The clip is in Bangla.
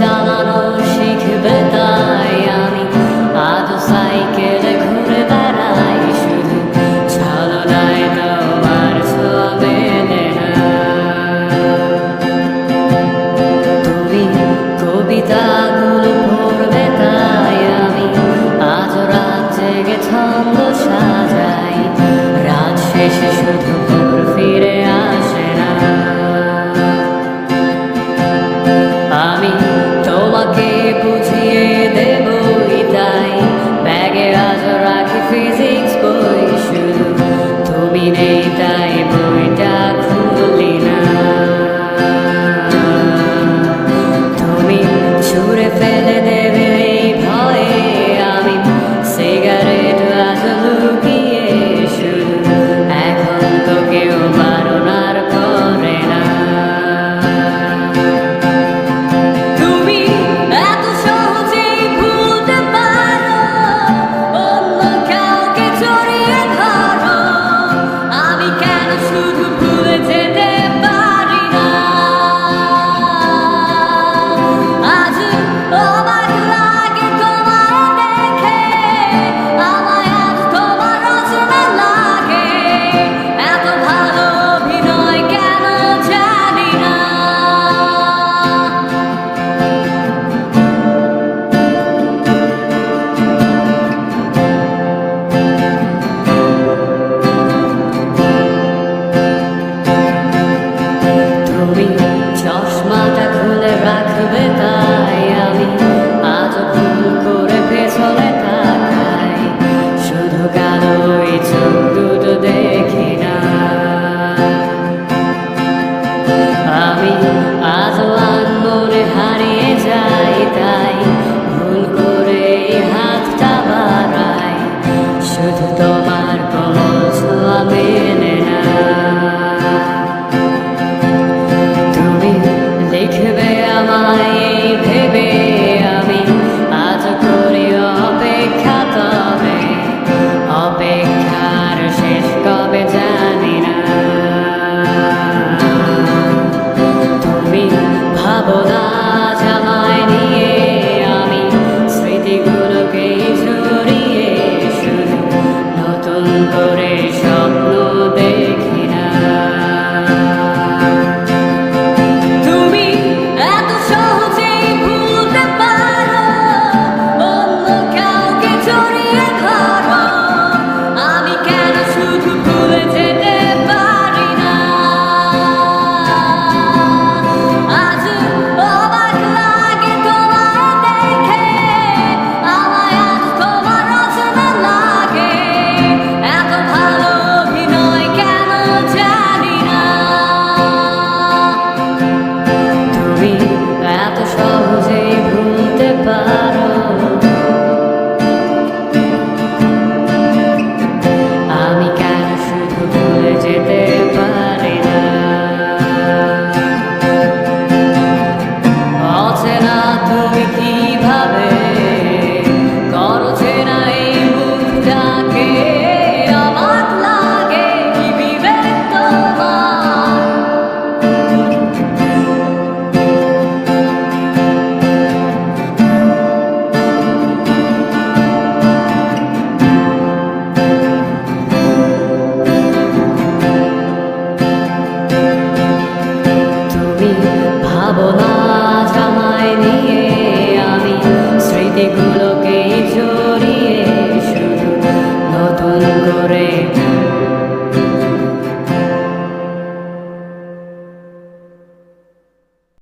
জানা তুমি চশমাটা খুলে রাখবে তাই আমি আজ ভুল করে পেছনে তাকাই। শুধু কারোই চোখ দুটো দেখি না। আমি আজ মনে হারিয়ে যাই তাই ভুল করে হাতটা বাড়াই। শুধু তোমার কোমল ছোঁয়া মেনে